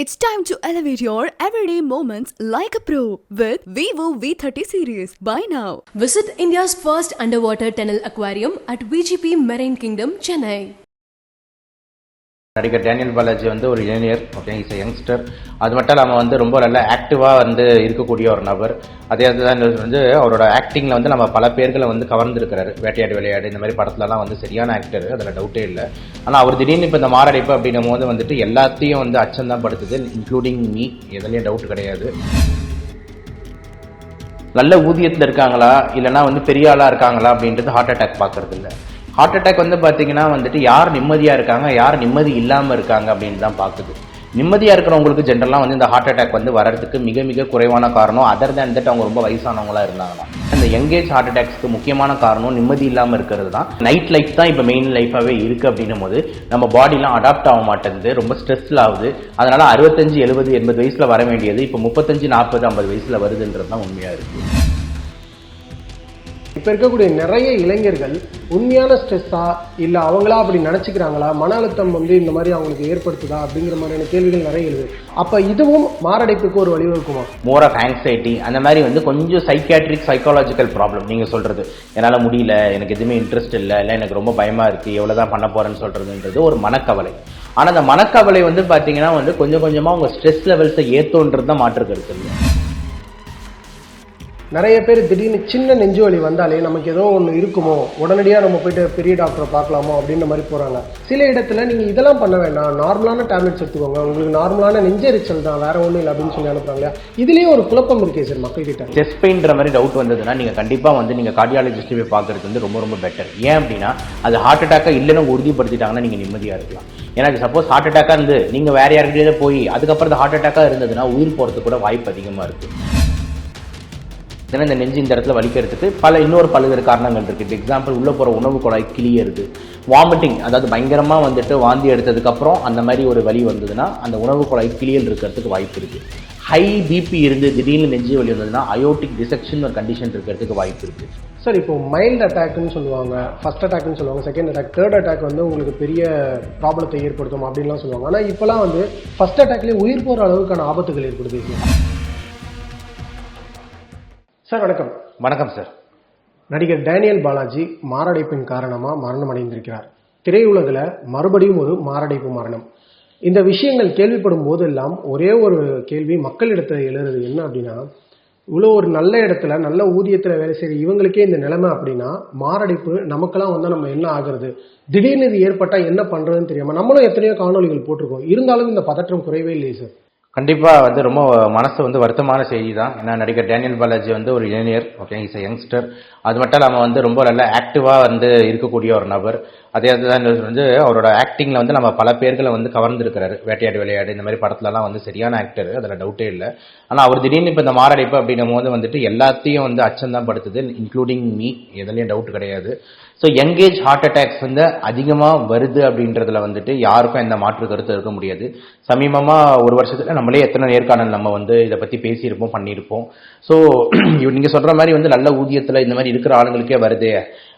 It's time to elevate your everyday moments like a pro with Vivo V30 series. Buy now. Visit India's first underwater tunnel aquarium at VGP Marine Kingdom, Chennai. நடிகர் டேனியல் பாலாஜி வந்து ஒரு இளைஞர் okay is youngster அது மட்டும் இல்லாமல் வந்து ரொம்ப நல்ல ஆக்டிவாக வந்து இருக்கக்கூடிய ஒரு நபர். அதே தான் வந்து அவரோட ஆக்டிங்கில் வந்து நம்ம பல பேர்களை வந்து கவர்ந்துருக்கிறாரு. வேட்டையாடு விளையாடு இந்த மாதிரி படத்துலலாம் வந்து சரியான ஆக்டர் அதில் டவுட்டே இல்லை. ஆனால் அவர் திடீர்னு இப்போ இந்த மாரடைப்பு அப்படின்னும் போது வந்துட்டு எல்லாத்தையும் வந்து அச்சம் தான் படுத்துது இன்க்ளூடிங் மீ எதுலேயும் டவுட் கிடையாது. நல்ல ஊதியத்தில் இருக்காங்களா? இல்லைனா வந்து பெரிய ஆளாக இருக்காங்களா அப்படின்றது ஹார்ட் அட்டாக் பார்க்கறது இல்லை ஹார்ட் அட்டாக் வந்து பார்த்தீங்கன்னா வந்துட்டு யார் நிம்மதியாக இருக்காங்க யார் நிம்மதி இல்லாமல் இருக்காங்க அப்படின்னு தான் பார்க்குது. நிம்மதியாக இருக்கிறவங்களுக்கு ஜென்ரலாக வந்து இந்த ஹார்ட் அட்டாக் வந்து வரதுக்கு மிக மிக குறைவான காரணம் அதர் தேன் தட் அவங்க ரொம்ப வயசானவங்களா இருந்தாங்கன்னா. இந்த யங்கேஜ் ஹார்ட் அட்டாக்ஸ்க்கு முக்கியமான காரணம் நிம்மதி இல்லாமல் இருக்கிறது தான். நைட் லைஃப் தான் இப்போ மெயின் லைஃபாகவே இருக்குது அப்படின்னும் போது நம்ம பாடிலாம் அடாப்ட் ஆக மாட்டேங்குது ரொம்ப ஸ்ட்ரெஸ்ஸில் ஆகுது. அதனால் அறுபத்தஞ்சு எழுபது எண்பது வயசில் வர வேண்டியது இப்போ முப்பத்தஞ்சு நாற்பது ஐம்பது வயசில் வருதுன்றது தான் உண்மையாக இருக்குது இப்போ இருக்கக்கூடிய நிறைய இளைஞர்கள் உண்மையான ஸ்ட்ரெஸ்ஸா இல்லை அவங்களா அப்படி நினச்சிக்கிறாங்களா? மன அழுத்தம் வந்து இந்த மாதிரி அவங்களுக்கு ஏற்படுத்துதா? அப்படிங்கிற மாதிரியான கேள்விகள் நிறைய எழுது. அப்போ இதுவும் மாரடைப்புக்கு ஒரு வழிவகுக்குமா? மோர் ஆஃப் ஆங்ஸைட்டி அந்த மாதிரி வந்து கொஞ்சம் சைக்கியாட்ரிக் சைக்காலஜிக்கல் ப்ராப்ளம் நீங்கள் சொல்கிறது என்னால் முடியல எனக்கு எதுவுமே இன்ட்ரெஸ்ட் இல்லை இல்லை எனக்கு ரொம்ப பயமாக இருக்குது எவ்வளோ தான் பண்ண போகிறேன்னு சொல்கிறதுன்றது ஒரு மனக்கவலை. ஆனால் அந்த மனக்கவலை வந்து பார்த்தீங்கன்னா வந்து கொஞ்சம் கொஞ்சமாக உங்கள் ஸ்ட்ரெஸ் லெவல்ஸை ஏற்றோன்றது தான் மாற்று கருத்து. இல்லை நிறைய பேர் திடீர்னு சின்ன நெஞ்சு வலி வந்தாலே நமக்கு ஏதோ ஒன்று இருக்குமோ? உடனடியாக நம்ம போயிட்டு பெரிய டாக்டரை பார்க்கலாமோ? அப்படின்ற மாதிரி போகிறாங்க சில இடத்துல நீங்கள் இதெல்லாம் பண்ண வேண்டாம். நார்மலான டேப்லெட்ஸ் எடுத்துக்கோங்க. உங்களுக்கு நார்மலான நெஞ்செரிச்சல் தான். வேற ஒன்றும் இல்லை அப்படின்னு சொல்லி அனுப்புறாங்க இதுலேயும் ஒரு குழப்பம் இருக்கே சார் மக்கள்கிட்ட. செஸ்ட் பெயின்ற மாதிரி டவுட் வந்ததுன்னா நீங்கள் கண்டிப்பாக வந்து நீங்கள் கார்டியாலஜிஸ்ட் போய் பார்க்கறது வந்து ரொம்ப ரொம்ப பெட்டர் ஏன் அப்படின்னா அது ஹார்ட் அட்டாக்காக இல்லைன்னு உறுதிப்படுத்திட்டாங்கன்னா நீங்கள் நிம்மதியாக இருக்கலாம். ஏன்னா சப்போஸ் ஹார்ட் அட்டாக்காக இருந்து நீங்கள் வேறு யாருக்கிட்டே போய் அதுக்கப்புறம் அது ஹார்ட் அட்டாக்காக இருந்ததுன்னா உயிர் போகிறதுக்கு கூட வாய்ப்பு அதிகமாக இருக்குது ஏன்னா இந்த நெஞ்சு இந்த இடத்துல வலிக்கிறதுக்கு பல இன்னொரு பல்வேறு காரணங்கள் இருக்குது எக்ஸாம்பிள் உள்ளே போகிற உணவு குழாய் கிளியறது வாமிட்டிங் அதாவது பயங்கரமாக வந்துட்டு வாந்தி எடுத்ததுக்கப்புறம் அந்த மாதிரி ஒரு வலி வந்ததுன்னா அந்த உணவு குழாய் கிளியல் இருக்கிறதுக்கு வாய்ப்பு இருக்குது ஹை பிபி இருந்து திடீர்னு நெஞ்சு வலி வந்ததுன்னா அயோட்டிக் டிசெக்ஷன் ஒரு கண்டிஷன் இருக்கிறதுக்கு வாய்ப்பு இருக்குது சார் இப்போ மைல்டு அட்டாக்னு சொல்லுவாங்க ஃபஸ்ட் அட்டாக்னு சொல்லுவாங்க செகண்ட் அட்டாக் தேர்ட் அட்டாக் வந்து உங்களுக்கு பெரிய ப்ராப்ளத்தை ஏற்படுத்தும் அப்படின்லாம் சொல்லுவாங்க. ஆனால் இப்போலாம் வந்து ஃபஸ்ட் அட்டாக்லேயே உயிர் போகிற அளவுக்கான ஆபத்துகள் ஏற்படுது. சார் வணக்கம். வணக்கம் சார். நடிகர் டேனியல் பாலாஜி மாரடைப்பின் காரணமாக மரணம் அடைந்திருக்கிறார் திரையுலகில் மறுபடியும் ஒரு மாரடைப்பு மரணம். இந்த விஷயங்கள் கேள்விப்படும் போதெல்லாம் ஒரே ஒரு கேள்வி மக்களிடத்தில் எழுறது என்ன அப்படின்னா இவ்வளோ ஒரு நல்ல இடத்துல நல்ல ஊதியத்தில் வேலை செய்கிற இவங்களுக்கே இந்த நிலைமை அப்படின்னா மாரடைப்பு நமக்கெல்லாம் வந்து நம்ம என்ன ஆகுறது? திடீர்னு இது ஏற்பட்டால் என்ன பண்ணுறதுன்னு தெரியாமல் நம்மளும் எத்தனையோ காணொலிகள் போட்டிருக்கோம். இருந்தாலும் இந்த பதற்றம் குறைவே இல்லையே சார். கண்டிப்பாக வந்து ரொம்ப மனசு வந்து வருத்தமான செய்தி தான் ஏன்னா நடிகர் டேனியல் பாலாஜி வந்து ஒரு இளைஞர் ஓகே இஸ் யங்ஸ்டர் அது மட்டும் இல்லாமல் வந்து ரொம்ப நல்ல ஆக்டிவாக வந்து இருக்கக்கூடிய ஒரு நபர். அதே தான் வந்து அவரோட ஆக்டிங்கில் வந்து நம்ம பல பேர்களை வந்து கவர்ந்துருக்கிறாரு. வேட்டையாடு விளையாடு இந்த மாதிரி படத்துலலாம் வந்து சரியான ஆக்டர் அதில் டவுட்டே இல்லை. ஆனால் அவர் திடீர்னு இப்போ இந்த மாரடைப்பு அப்படின்னும் போது வந்துட்டு எல்லாத்தையும் வந்து அச்சம்தான் படுத்துது இன்க்ளூடிங் மீ எதுலேயும் டவுட் கிடையாது. So young age heart attacks வந்து அதிகமாக வருது அப்படின்றதுல வந்துட்டு யாருக்கும் எந்த மாற்று கருத்து இருக்க முடியாது. சமீபமாக ஒரு வருஷத்தில் நம்மளே எத்தனை நேர்காணல் நம்ம வந்து இதை பற்றி பேசியிருப்போம் பண்ணியிருப்போம். ஸோ நீங்கள் சொல்கிற மாதிரி வந்து நல்ல ஊதியத்தில் இந்த மாதிரி இருக்கிற ஆளுங்களுக்கே வருது.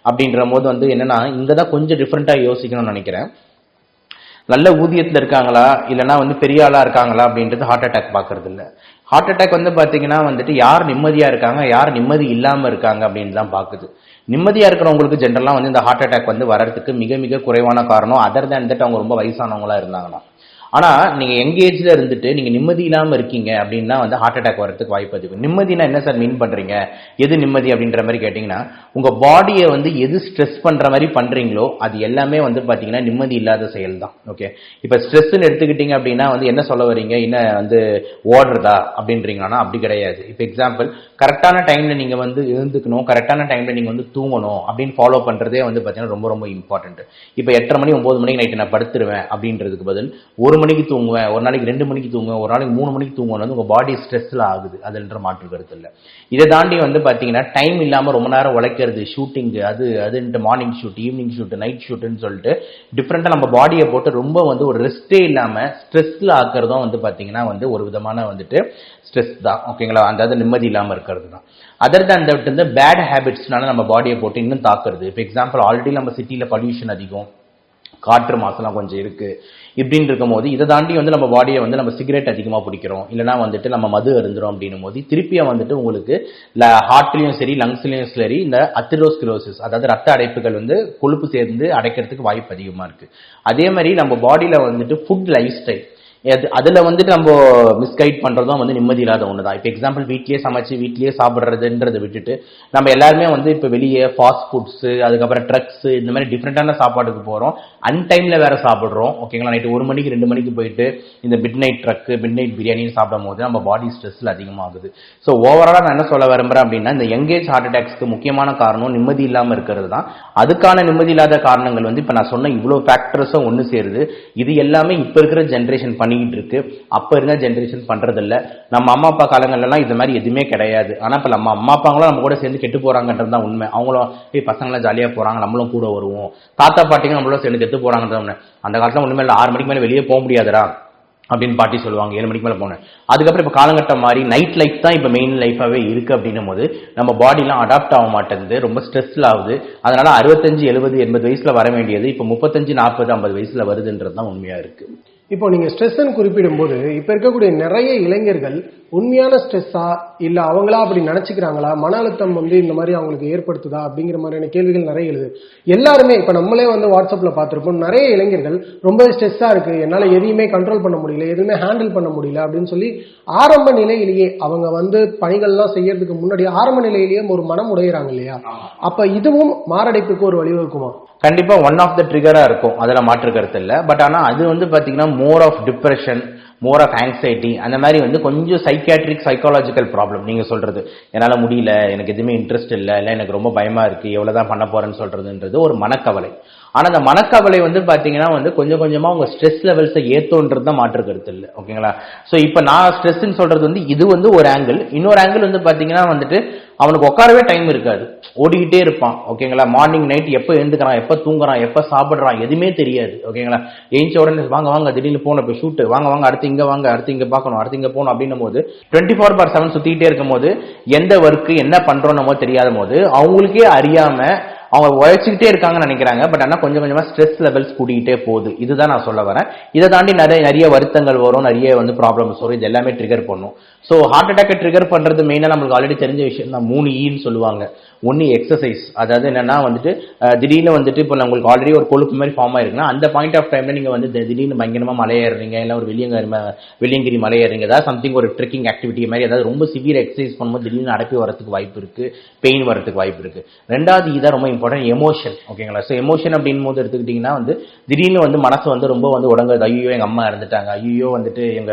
அப்படின்ற போது வந்து என்னன்னா இங்கே தான் கொஞ்சம் டிஃப்ரெண்ட்டாக யோசிக்கணும்னு நினைக்கிறேன். நல்ல ஊதியத்தில் இருக்காங்களா? இல்லைனா வந்து பெரிய ஆளாக இருக்காங்களா அப்படின்றது ஹார்ட் அட்டாக் பார்க்கறது இல்லை ஹார்ட் அட்டாக் வந்து பார்த்தீங்கன்னா வந்துட்டு யார் நிம்மதியாக இருக்காங்க யார் நிம்மதி இல்லாமல் இருக்காங்க அப்படின்னு தான் பார்க்குது. நிம்மதியாக இருக்கிறவங்களுக்கு ஜென்ரலாக வந்து இந்த ஹார்ட் அட்டாக் வந்து வர்றதுக்கு மிக மிக குறைவான காரணம் அதர் தேன் தட் அவங்க ரொம்ப வயசானவங்களா இருந்தாங்கன்னா ஆனால் நீங்கள் எங்கேஜில் இருந்துட்டு நீங்கள் நிம்மதி இல்லாமல் இருக்கீங்க அப்படின்னா வந்து ஹார்ட் அட்டாக் வரதுக்கு வாய்ப்பு அதிகம். நிம்மதினா என்ன சார் மீன் பண்ணுறீங்க எது நிம்மதி அப்படின்ற மாதிரி கேட்டிங்கன்னா உங்கள் பாடியை வந்து எது ஸ்ட்ரெஸ் பண்ணுற மாதிரி பண்ணுறீங்களோ அது எல்லாமே வந்து பார்த்தீங்கன்னா நிம்மதி இல்லாத செயல் தான் ஓகே இப்போ ஸ்ட்ரெஸ்ன்னு எடுத்துக்கிட்டீங்க அப்படின்னா வந்து என்ன சொல்ல வரீங்க என்ன வந்து ஓடுறதா அப்படின்றீங்கன்னா அப்படி கிடையாது. இப்போ எக்ஸாம்பிள் கரெக்டான டைமில் நீங்கள் வந்து இருந்துக்கணும் கரெக்டான டைமில் நீங்கள் வந்து தூங்கணும் அப்படின்னு ஃபாலோ பண்ணுறதே வந்து பார்த்தீங்கன்னா ரொம்ப ரொம்ப இம்பார்ட்டன்ட் இப்போ எட்டரை மணி ஒம்பது மணிக்கு நைட்டு நான் படுத்துருவேன் அப்படின்றதுக்கு பதில் ஒரு மணிக்கு தூங்குவேன் ஒரு நாளைக்கு ரெண்டு மணிக்கு தூங்குவேன் ஒரு நாளைக்கு மூணு மணிக்கு தூங்குவேன் வந்து உங்கள் பாடி ஸ்ட்ரெஸ்ல ஆகுது. அதுன்ற மாற்று கருத்து இல்லை இதை தாண்டி வந்து பார்த்தீங்கன்னா டைம் இல்லாமல் ரொம்ப நேரம் உழைக்கிறது ஷூட்டிங் அது அதுன்ட்டு morning shoot evening shoot night ஷூட்டுன்னு சொல்லிட்டு டிஃப்ரெண்ட்டாக நம்ம பாடியை போட்டு ரொம்ப வந்து ஒரு ரெஸ்ட்டே இல்லாமல் ஸ்ட்ரெஸ்ல ஆக்கிறதும் வந்து பார்த்தீங்கன்னா வந்து ஒரு விதமான வந்துட்டு ஸ்ட்ரெஸ் தான். ஓகேங்களா அந்த நிம்மதி இல்லாமல் இருக்கிறது தான். அதர் தான் தட் வந்து பேட் ஹேபிட்ஸ்னால நம்ம பாடியை போட்டு இன்னும் தாக்குறது. இப்போ எக்ஸாம்பிள் ஆல்ரெடி நம்ம சிட்டியில் பொல்யூஷன் அதிகம். காற்று மாசுலாம் கொஞ்சம் இருக்கு. இப்படின்னு இருக்கும்போது இதை தாண்டி வந்து நம்ம பாடியை வந்து நம்ம சிகரெட் அதிகமாக பிடிக்கிறோம். இல்லைனா வந்துட்டு நம்ம மது அருந்துறோம் அப்படின்னும் போது திருப்பியும் வந்துட்டு உங்களுக்கு ஹார்ட்லயும் சரி லங்ஸ்லயும் சரி இந்த அத்திரோஸ்கிரோசிஸ் அதாவது ரத்த அடைப்புகள் வந்து கொழுப்பு சேர்ந்து அடைக்கிறதுக்கு வாய்ப்பு அதிகமாக இருக்கு. அதே மாதிரி நம்ம பாடியில வந்துட்டு ஃபுட் லைஃப் ஸ்டைல் அதுல வந்துட்டு நம்ம மிஸ்கைட் பண்றதும் வந்து நிம்மதி இல்லாத ஒண்ணுதான். இப்போ எக்ஸாம்பிள் வீட்லயே சமைச்சு வீட்லயே சாப்பிடுறதுன்றதை விட்டுட்டு நம்ம எல்லாருமே வந்து இப்போ வெளியே ஃபாஸ்ட் ஃபுட்ஸ் அதுக்கப்புறம் ட்ரக்ஸ் இந்த மாதிரி டிஃப்ரெண்டான சாப்பாடுக்கு போறோம். அன்டைம்ல வேற சாப்பிடுறோம். ஓகேங்களா நைட்டு ஒரு மணிக்கு ரெண்டு மணிக்கு போயிட்டு இந்த midnight truck midnight பிரியாணின்னு சாப்பிடும் போது நம்ம பாடி ஸ்ட்ரெஸ்ல அதிகமாகுது. ஸோ ஓவராலா நான் என்ன சொல்ல விரும்புறேன் அப்படின்னா இந்த யங்கேஜ் ஹார்ட் அட்டாக்ஸ்க்கு முக்கியமான காரணம் நிம்மதி இல்லாம இருக்கிறது தான் அதுக்கான நிம்மதி இல்லாத காரணங்கள் வந்து இப்ப நான் சொன்ன இவ்வளவு ஃபேக்டர்ஸும் ஒன்று சேருது. இது எல்லாமே இப்ப இருக்கிற ஜென்ரேஷன் பண்ணிக்கிட்டு இருக்கு அப்போ இருந்த ஜென்ரேஷன் பண்ணுறதில்ல நம்ம அம்மா அப்பா காலங்கள்லாம் இது மாதிரி எதுவுமே கிடையாது. ஆனால் இப்போ நம்ம அம்மா அப்பாங்களும் நம்ம கூட சேர்ந்து கெட்டு போகிறாங்கன்றது தான் உண்மை. அவங்களும் ஏய் பசங்களாம் ஜாலியாக போகிறாங்க நம்மளும் கூட வருவோம். தாத்தா பாட்டிங்க நம்மளும் சேர்ந்து கெட்டு போகிறாங்கன்றது உண்மை. அந்த காலத்தில் ஒண்ணுமே இல்லை. ஆறு மணிக்கு மேலே வெளியே போக முடியாதுடா அப்படின்னு பாட்டி சொல்லுவாங்க. ஏழு மணிக்கு மேலே போனேன். அதுக்கப்புறம் இப்போ காலகட்டம் மாதிரி நைட் லைஃப் தான் இப்போ மெயின் லைஃபாகவே இருக்குது அப்படின்னும் போது நம்ம பாடிலாம் அடாப்ட் ஆக மாட்டேங்குது. ரொம்ப ஸ்ட்ரெஸ்ல ஆகுது. அதனால அறுபத்தஞ்சு எழுபது எண்பது வயசில் வர வேண்டியது இப்போ முப்பத்தஞ்சு நாற்பது ஐம்பது வயசில் வருதுன்றது தான் உண்மையாக இருக்குது இப்போ நீங்க ஸ்ட்ரெஸ்ன்னு குறிப்பிடும்போது இப்ப இருக்கக்கூடிய நிறைய இளைஞர்கள் உண்மையான ஸ்ட்ரெஸ்ஸா இல்ல அவங்களா அப்படி நினைச்சுக்கிறாங்களா? மன அழுத்தம் வந்து இந்த மாதிரி அவங்களுக்கு ஏற்படுத்துதா? அப்படிங்கிற மாதிரியான கேள்விகள் நிறைய எழுது. எல்லாருமே இப்ப நம்மளே வந்து வாட்ஸ்அப்ல பார்த்திருப்போம். நிறைய இளைஞர்கள் ரொம்ப ஸ்ட்ரெஸ்ஸா இருக்கு. என்னால எதையுமே கண்ட்ரோல் பண்ண முடியல. எதுவுமே ஹேண்டில் பண்ண முடியல அப்படின்னு சொல்லி ஆரம்ப நிலையிலேயே அவங்க வந்து பணிகள்லாம் செய்யறதுக்கு முன்னாடி ஆரம்ப நிலையிலேயே ஒரு மனம் உடையிறாங்க இல்லையா? அப்ப இதுவும் மாரடைப்புக்கு ஒரு வழிவகுக்குமா? கண்டிப்பா ஒன் ஆஃப் த ட்ரிகரா இருக்கும். அதுல மாற்று கருத்து இல்ல. பட் ஆனா அது வந்து பாத்தீங்கன்னா more of depression more of anxiety அந்த மாதிரி வந்து கொஞ்சம் சைக்காட்ரிக் சைக்காலஜிக்கல் ப்ராப்ளம் நீங்கள் சொல்கிறது என்னால் முடியல எனக்கு எதுவுமே இன்ட்ரெஸ்ட் இல்லை இல்லை எனக்கு ரொம்ப பயமாக இருக்குது எவ்வளோ தான் பண்ண போகிறேன்னு சொல்கிறதுன்றது ஒரு மனக்கவலை. ஆனால் அந்த மனக்கவலை வந்து பார்த்தீங்கன்னா வந்து கொஞ்சம் கொஞ்சமாக உங்கள் ஸ்ட்ரெஸ் லெவல்ஸை ஏற்றோன்றது தான் மாற்று கருத்து இல்லை. ஓகேங்களா? ஸோ இப்போ நான் ஸ்ட்ரெஸ்ன்னு சொல்கிறது வந்து இது வந்து ஒரு ஆங்கிள் இன்னொரு ஆங்கிள் வந்து பார்த்தீங்கன்னா வந்துட்டு அவனுக்கு உட்காரவே டைம் இருக்காது. ஓடிக்கிட்டே இருப்பான். ஓகேங்களா? மார்னிங் நைட் எப்போ எழுந்துக்கிறான் எப்போ தூங்குறான் எப்போ சாப்பிட்றான் எதுவுமே தெரியாது. ஓகேங்களா? எயிஞ்ச உடனே வாங்க வாங்க திடீர்னு போன இப்போ ஷூட்டு வாங்க வாங்க அடுத்து இங்கே வாங்க அடுத்து இங்கே பார்க்கணும் அடுத்து இங்கே போகணும் அப்படின்னும் போது டுவெண்ட்டி ஃபோர் பார் செவன் சுற்றிக்கிட்டே இருக்கும் போது எந்த ஒர்க்கு என்ன பண்றோம் தெரியாத போது அவங்களுக்கே அறியாமல் அவங்க உழைச்சிக்கிட்டே இருக்காங்கன்னு நினைக்கிறாங்க. பட் ஆனால் கொஞ்சம் கொஞ்சமாக ஸ்ட்ரெஸ் லெவல்ஸ் கூட்டிகிட்டே போகுது. இதுதான் நான் சொல்ல வரேன். இதை தாண்டி நிறைய நிறைய வருத்தங்கள் வரும். நிறைய வந்து ப்ராப்ளம்ஸ் வரும். இது எல்லாமே ட்ரிகர் பண்ணும். ஸோ ஹார்ட் அட்டாக்கை ட்ரிகர் பண்ணுறது மெயினாக நம்மளுக்கு ஆல்ரெடி தெரிஞ்ச விஷயம் தான் மூணு e ஈன்னு சொல்லுவாங்க. ஒன்று எக்ஸசைஸ் அதாவது என்னன்னா வந்துட்டு திடீர்னு வந்துட்டு இப்போ உங்களுக்கு ஆல்ரெடி ஒரு கொழுப்பு மாதிரி ஃபார்ம் ஆயிருக்குன்னா அந்த பாயிண்ட் ஆஃப் டைம்ல நீங்க வந்து திடீர்னு பயங்கரமா மலை ஏறுறீங்க இல்லை ஒரு வெளியங்கிரி வெள்ளியங்கிரி மலை ஏதாவது சம்திங் ஒரு ட்ரெக்கிங் ஆக்டிவிட்டி மாதிரி ஏதாவது ரொம்ப சிவியர் எக்ஸசைஸ் பண்ணும்போது திடீர்னு அடப்பி வரதுக்கு வாய்ப்பு இருக்கு பெயின் வரதுக்கு வாய்ப்பு இருக்கு. ரெண்டாவது இதான் ரொம்ப இம்பார்ட்டன்ட் எமோஷன் ஓகேங்களா ஸோ எமோஷன் அப்படின் போது எடுத்துக்கிட்டிங்கன்னா வந்து திடீர்னு வந்து மனசு வந்து ரொம்ப வந்து உடங்குது ஐயோ எங்க அம்மா இறந்துட்டாங்க. ஐயோ வந்துட்டு எங்க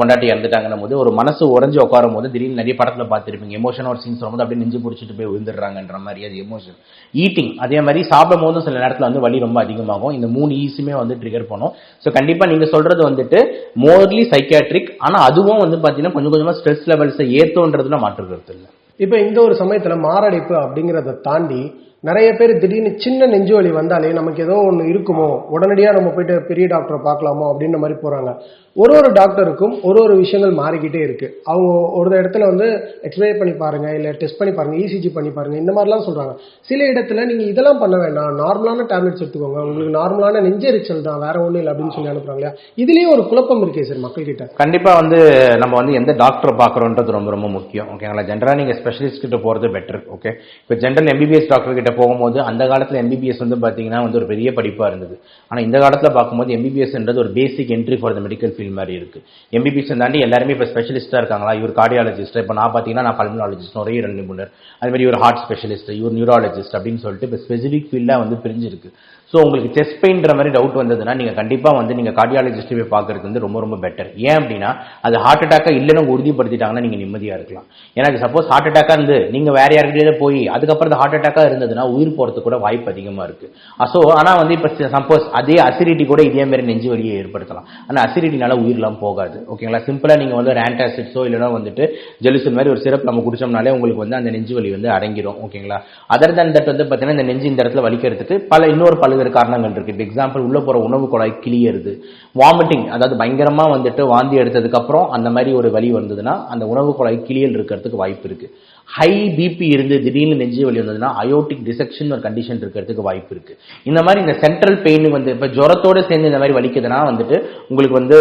பொண்டாட்டி இறந்துட்டாங்கன்னும் போது ஒரு மனசு உறைஞ்சு உட்காரும் போது திடீர்னு நிறைய படத்துல பார்த்துருப்பீங்க. எமோஷன் ஒரு சீன்ஸ் வரும்போது அப்படியே நெஞ்சு பிடிச்சிட்டு போய் வந்துடுறாங்கன்ற மாதிரி அது எமோஷன் ஈட்டிங் அதே மாதிரி சாப்பிடும் போதும் சில நேரத்தில் வந்து வலி ரொம்ப அதிகமாகும். இந்த மூணு ஈஸுமே வந்து ட்ரிகர் பண்ணும். ஸோ கண்டிப்பா நீங்க சொல்றது வந்துட்டு மோர்லி சைக்காட்ரிக் ஆனால் அதுவும் வந்து பார்த்தீங்கன்னா கொஞ்சம் கொஞ்சமாக ஸ்ட்ரெஸ் லெவல்ஸை ஏற்றோன்றதுல மாற்று கருத்து இல்லை. இப்போ இந்த ஒரு சமயத்தில் மாரடைப்பு அப்படிங்கறத தாண்டி நிறைய பேர் திடீர்னு சின்ன நெஞ்சு வலி வந்தாலே நமக்கு ஏதோ ஒன்று இருக்குமோ? உடனடியாக நம்ம போயிட்டு பெரிய டாக்டரை பார்க்கலாமோ? அப்படின்ற மாதிரி போகிறாங்க ஒரு ஒரு டாக்டருக்கும் ஒரு ஒரு விஷயங்கள் மாறிக்கிட்டே இருக்குது அவங்க ஒரு இடத்துல வந்து எக்ஸ்ரே பண்ணி பாருங்கள் இல்லை டெஸ்ட் பண்ணி பாருங்கள் இசிஜி பண்ணி பாருங்க இந்த மாதிரிலாம் சொல்கிறாங்க சில இடத்துல நீங்கள் இதெல்லாம் பண்ண வேண்டாம். நார்மலான டேப்லெட்ஸ் எடுத்துக்கோங்க. உங்களுக்கு நார்மலான நெஞ்செரிச்சல் தான் வேற ஒன்றும் இல்லை அப்படின்னு சொல்லி அனுப்புறாங்க இல்லையா ஒரு குழப்பம் இருக்கே சார் மக்கள்கிட்ட. கண்டிப்பாக வந்து நம்ம வந்து எந்த டாக்டரை பார்க்குறோன்றது ரொம்ப ரொம்ப முக்கியம். ஓகேங்களா ஜென்ரலாக நீங்கள் ஸ்பெஷலிஸ்ட் கிட்ட போகிறது பெட்டர் ஓகே இப்போ ஜென்ரல் எம்பிபிஎஸ் டாக்டர் கிட்ட போகும்போது அந்த காலத்தில் எம்பிபிஎஸ் வந்து பார்த்தீங்கன்னா வந்து ஒரு பெரிய படிப்பாக இருந்தது. ஆனால் இந்த காலத்தில் பார்க்கும்போது எம்பிபிஎஸ்ன்றது ஒரு basic entry for the medical field மாதிரி இருக்கு. எம்பிபிஎஸ் தாண்டி எல்லாருமே இப்போ ஸ்பெஷலிஸ்ட்டாக இருக்காங்களா? இவர் கார்டியாலஜிஸ்ட் இப்போ நான் பார்த்தீங்கன்னா நான் பல்மனாலஜிஸ்ட் ரெண்டு நிபுணர் அது மாதிரி ஒரு ஹார்ட் ஸ்பெஷலிஸ்ட் இவர் நியூராலஜிஸ்ட் அப்படின்னு சொல்லிட்டு இப்போ ஸ்பெசிஃபிக் ஃபீல்டாக வந்து பிரிஞ்சிருக்கு. ஸோ உங்களுக்கு செஸ்ட் பெயின்ற மாதிரி டவுட் வந்ததுன்னா நீங்கள் கண்டிப்பாக வந்து நீங்கள் கார்டியாலஜிஸ்ட் போய் பார்க்கறது வந்து ரொம்ப ரொம்ப பெட்டர் ஏன் அப்படின்னா அது ஹார்ட் அட்டாக்காக இல்லைன்னு உறுதிப்படுத்திட்டாங்கன்னா நீங்கள் நிம்மதியாக இருக்கலாம். ஏன்னா சப்போஸ் ஹார்ட் அட்டாக்கா இருந்து நீங்கள் வேறு யாருக்கிட்டே போய் அதுக்கப்புறம் ஹார்ட் அட்டாக்காக இருந்ததுன்னா உயிர் போகிறதுக்கு கூட வாய்ப்பு அதிகமாக இருக்குது ஸோ ஆனால் வந்து இப்போ சப்போஸ் அதே அசிடிட்டி கூட இதேமாரி நெஞ்சு வலியை ஏற்படுத்தலாம். ஆனால் அசிடிட்டினால உயிரெலாம் போகாது. ஓகேங்களா சிம்பிளாக நீங்கள் வந்து ஒரு ஆன்டாசிட்ஸோ இல்லைன்னா வந்துட்டு ஜெலுசன் மாதிரி ஒரு சிறப்பு நம்ம குடிச்சோம்னாலே உங்களுக்கு வந்து அந்த நெஞ்சு வலி வந்து அடங்கிடும் ஓகேங்களா அதர் தன் தட் வந்து பார்த்தீங்கன்னா இந்த நெஞ்சு இந்த இடத்துல வலிக்கிறதுக்கு பல இன்னொரு பல பல்வேறு காரணங்கள் இருக்குது இப்போ எக்ஸாம்பிள் உள்ளே போகிற உணவு குழாய் கிளியறது வாமிட்டிங் அதாவது பயங்கரமாக வந்துட்டு வாந்தி எடுத்ததுக்கப்புறம் அந்த மாதிரி ஒரு வலி வந்ததுன்னா அந்த உணவு குழாய் கிளியல் இருக்கிறதுக்கு வாய்ப்பு இருக்குது ஹை பிபி இருந்து திடீர்னு நெஞ்சு வலி வந்ததுன்னா அயோட்டிக் டிசெக்ஷன் ஒரு கண்டிஷன் இருக்கிறதுக்கு வாய்ப்பு இருக்குது இந்த மாதிரி இந்த சென்ட்ரல் பெயின் வந்து இப்போ ஜுரத்தோட சேர்ந்து இந்த மாதிரி வலிக்குதுன்னா வந்துட்டு உங்களுக்கு வந்து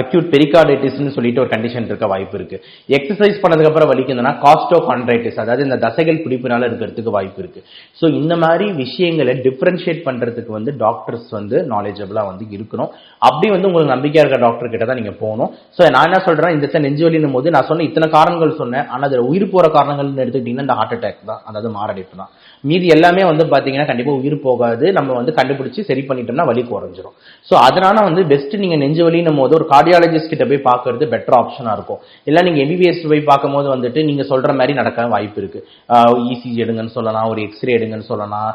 அக்யூட் பெரிகார்டைட்டிஸ்னு சொல்லிட்டு ஒரு கண்டிஷன் இருக்க வாய்ப்பு இருக்கு. எக்ஸசைஸ் பண்ணதுக்கு அப்புறம் வலிக்குதுன்னா காஸ்டோ கான்ட்ரைட்டிஸ் அதாவது இந்த தசைகள் பிடிப்பினால இருக்கிறதுக்கு வாய்ப்பு இருக்கு. ஸோ இந்த மாதிரி விஷயங்களை டிஃப்ரென்ஷியேட் பண்றதுக்கு வந்து டாக்டர்ஸ் வந்து நாலேஜபிளா வந்து இருக்கணும். அப்படி வந்து உங்களுக்கு நம்பிக்கையா இருக்க டாக்டர் கிட்ட தான் நீங்க போகணும். ஸோ நான் என்ன சொல்றேன்? இந்த நெஞ்சு வலினும் போது நான் சொன்ன இத்தனை காரணங்கள் சொன்னேன். ஆனால் அதில் உயிர் போற காரணங்கள்னு எடுத்துக்கிட்டீங்கன்னா இந்த ஹார்ட் அட்டாக் தான். அதாவது மாரடைப்பு தான். மீதி எல்லாமே வந்து பாத்தீங்கன்னா கண்டிப்பா உயிர் போகாது. நம்ம வந்து கண்டுபிடிச்சு சரி பண்ணிட்டோம்னா வலி குறைஞ்சிரும். ஸோ அதனால வந்து பெஸ்ட் நீங்க நெஞ்சு வலினும் போது ஒரு கார்டியாலஜிஸ்ட் கிட்ட போய் பார்க்கறது பெட்டர் ஆப்ஷனாக இருக்கும். இல்லை நீங்கள் எம்பிபிஎஸ் போய் பார்க்கும்போது வந்துட்டு நீங்கள் சொல்கிற மாதிரி நடக்க வாய்ப்பு இருக்குது இசிஜி எடுங்கன்னு சொல்லலாம் ஒரு எக்ஸ்ரே எடுங்கன்னு சொல்லலாம்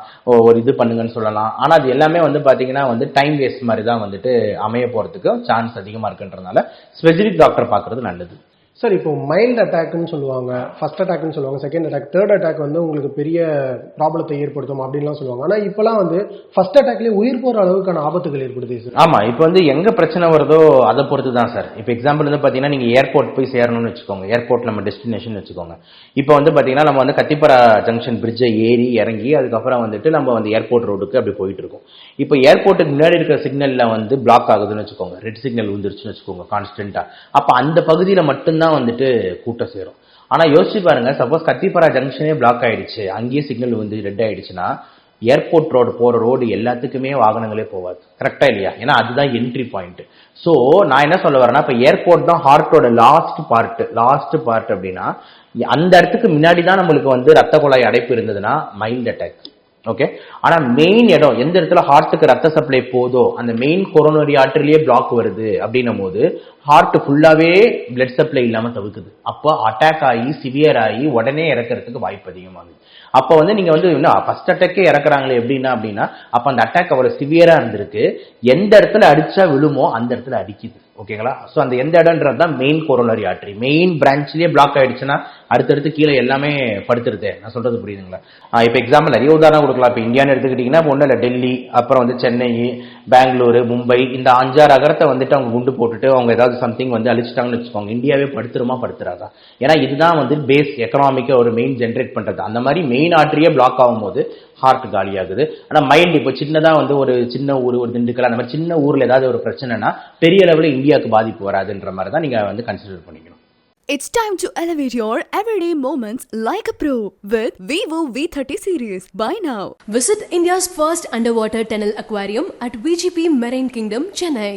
ஒரு இது பண்ணுங்கன்னு சொல்லலாம். ஆனால் அது எல்லாமே வந்து பார்த்தீங்கன்னா வந்து டைம் வேஸ்ட் மாதிரி தான் வந்துட்டு அமைய போகிறதுக்கு சான்ஸ் அதிகமாக இருக்குன்றதுனால ஸ்பெசிஃபிக் டாக்டர் பார்க்கறது நல்லது. சார் இப்போ மைல்டு அட்டாக்னு சொல்லுவாங்க ஃபர்ஸ்ட் அட்டாக்னு சொல்லுவாங்க செகண்ட் அட்டாக் தேர்ட் அட்டாக் வந்து உங்களுக்கு பெரிய ப்ராப்ளத்தை ஏற்படுத்தும் அப்படின்லாம் சொல்லுவாங்க. ஆனால் இப்போலாம் வந்து ஃபர்ஸ்ட் அட்டாக்லேயே உயிர் போகிற அளவுக்கான ஆபத்துகள் ஏற்படுது சார் ஆமாம் இப்போ வந்து எங்கே பிரச்சனை வருதோ அதை பொறுத்து தான் சார் இப்போ எக்ஸாம்பிள் வந்து பார்த்தீங்கன்னா நீங்கள் ஏர்போர்ட் போய் சேரணும்னு வச்சுக்கோங்க. ஏர்போர்ட் நம்ம டெஸ்டினேஷன் வச்சுக்கோங்க. இப்போ வந்து பார்த்தீங்கன்னா நம்ம வந்து கத்திப்பரா ஜங்ஷன் பிரிட்ஜை ஏறி இறங்கி அதுக்கப்புறம் வந்துட்டு நம்ம வந்து ஏர்போர்ட் ரோடுக்கு அப்படி போயிட்டு இருக்கோம். இப்போ ஏர்போர்ட்டுக்கு முன்னாடி இருக்கிற சிக்னலில் வந்து பிளாக் ஆகுதுன்னு வச்சுக்கோங்க. ரெட் சிக்னல் வந்துருச்சுன்னு வச்சுக்கோங்க கான்ஸ்டன்ட்டாக அப்போ அந்த பகுதியில் மட்டும்தான் வந்துட்டு கூட்டம் சேரும். ஆனா யோசிச்சு பாருங்க சப்போஸ் கத்திப்பரா ஜங்ஷனே பிளாக் ஆயிடுச்சு அங்கேயே சிக்னல் வந்து ரெட் ஆயிடுச்சுன்னா ஏர்போர்ட் ரோடு போற ரோடு எல்லாத்துக்குமே வாகனங்களே போகாது கரெக்டா இல்லையா? ஏன்னா அதுதான் என்ட்ரி பாயிண்ட் சோ நான் என்ன சொல்ல வரேன்னா இப்ப ஏர்போர்ட் தான் ஹார்ட்டோட லாஸ்ட் பார்ட் லாஸ்ட் பார்ட் அப்படின்னா அந்த இடத்துக்கு முன்னாடி தான் நம்மளுக்கு வந்து ரத்த குழாய் அடைப்பு இருந்ததுன்னா மைண்ட் அட்டாக் ஓகே ஆனா மெயின் இடம் எந்த இடத்துல ஹார்ட்டுக்கு ரத்த சப்ளை போதோ அந்த மெயின் கொரோனரி ஆற்றிலேயே பிளாக் வருது அப்படின்னும் போது ஹார்ட் ஃபுல்லாவே பிளட் சப்ளை இல்லாம தவிர்க்குது. அப்போ அட்டாக் ஆகி சிவியர் ஆகி உடனே இறக்கறதுக்கு வாய்ப்பு அதிகமாகுது. அப்போ வந்து நீங்க வந்து ஃபர்ஸ்ட் அட்டாக்கே இறக்குறாங்களே எப்படின்னா அப்படின்னா அப்ப அந்த அட்டாக் அவ்வளவு சிவியரா இருந்திருக்கு. எந்த இடத்துல அடிச்சா விழுமோ அந்த இடத்துல அடிக்குது. ஓகேங்களா ஸோ அந்த எந்த இடம்ன்றது தான் மெயின் கொரோனரி ஆட்ரி மெயின் பிரான்ச்லேயே பிளாக் ஆயிடுச்சுன்னா அடுத்தடுத்து கீழே எல்லாமே படுத்துருது. நான் சொல்றது புரியுதுங்களா? இப்போ எக்ஸாம்பிள் நிறைய உதாரணம் கொடுக்கலாம். இப்போ இந்தியான்னு எடுத்துக்கிட்டிங்கன்னா ஒன்றும் இல்லை டெல்லி அப்புறம் வந்து சென்னை பெங்களூரு மும்பை இந்த அஞ்சாறு அகரத்தை வந்துட்டு அவங்க குண்டு போட்டுட்டு அவங்க ஏதாவது சம்திங் வந்து அழிச்சிட்டாங்கன்னு வச்சுக்கோங்க இந்தியாவே படுத்துருமா படுத்துறாதா ஏன்னா இதுதான் வந்து பேஸ் எக்கனாமிக்கா ஒரு மெயின் ஜென்ரேட் பண்றது அந்த மாதிரி மெயின் ஆர்டரியே பிளாக் ஆகும்போது ஹார்ட் காலியாகுது ஆனா மைண்ட் இப்போ சின்னதா வந்து ஒரு சின்ன ஊர் ஒரு திண்டுக்கல் அந்த மாதிரி சின்ன ஊர்ல ஏதாவது ஒரு பிரச்சனைனா பெரிய அளவுல இந்தியாவுக்கு பாதிப்பு வராதுன்ற மாதிரி தான் நீங்க வந்து கன்சிடர் பண்ணிக்கணும் It's time to elevate your everyday moments like a pro with Vivo V30 series. Buy now. Visit India's first underwater tunnel aquarium at VGP Marine Kingdom, Chennai.